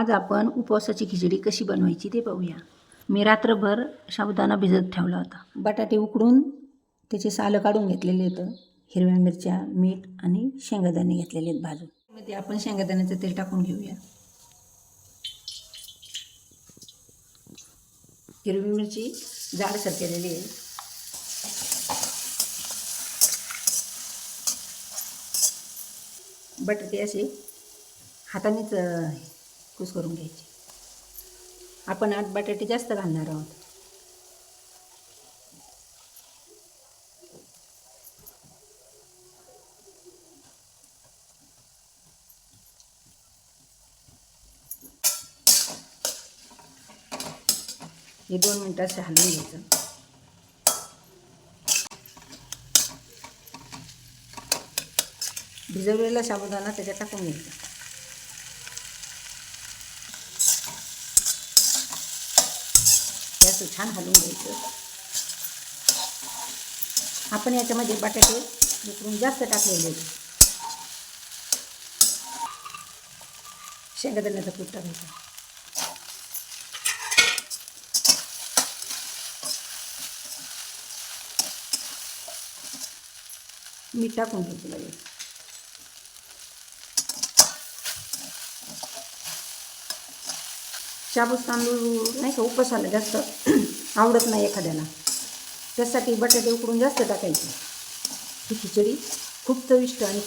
आज आपण उपवासाची खिचडी कशी बनवायची ते पाहूया. मी रात्रभर साबुदाणा भिजत ठेवला होता. बटाटे उकडून त्याचे सालं काढून घेतलेले होतं. हिरव्या मिरच्या मीठ आणि शेंगादाणे घेतलेले आहेत भाजून. मध्ये आपण शेंगादाण्याचं तेल टाकून घेऊया. हिरवी मिरची जाडसर केलेली आहे. बटाटे असे हातानेच कुस करून घ्यायची. आपण आज बटाटे जास्त घालणार आहोत. हे दोन मिनटं असं हलवून घ्यायचं. भिजवलेला साबुदाणा त्याच्यात टाकून घ्यायचा. असं छान हलवून घ्यायचं. आपण याच्यामध्ये बटाटे उकरून जास्त टाकलेले आहेत. शेंगदाण्याचा कूट टाकायचा. मीठ टाकून घ्यायचं शाबूस तांदूळ नाही का उपवासाला जास्त आवडत नाही एखाद्याला. त्यासाठी बटाटे उकडून जास्त टाकायचे. ही खिचडी खूप चविष्ट आणि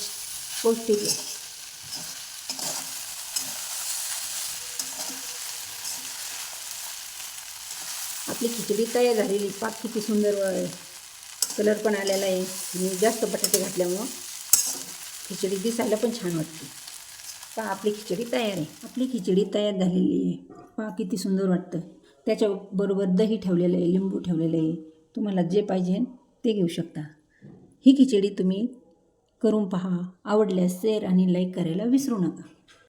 पौष्टिक आहे. आपली खिचडी तयार झालेली पाक किती सुंदर कलर पण आलेला आहे. आणि जास्त बटाटे घातल्यामुळं खिचडी दिसायला पण छान वाटते. पहा आपली खिचडी तयार आहे. आपली खिचडी तयार झालेली आहे. पहा किती सुंदर वाटतं. त्याच्याबरोबर दही ठेवलेलं आहे लिंबू ठेवलेलं आहे. तुम्हाला जे पाहिजे ते घेऊ शकता. ही खिचडी तुम्ही करून पहा. आवडल्यास शेअर आणि लाईक करायला विसरू नका.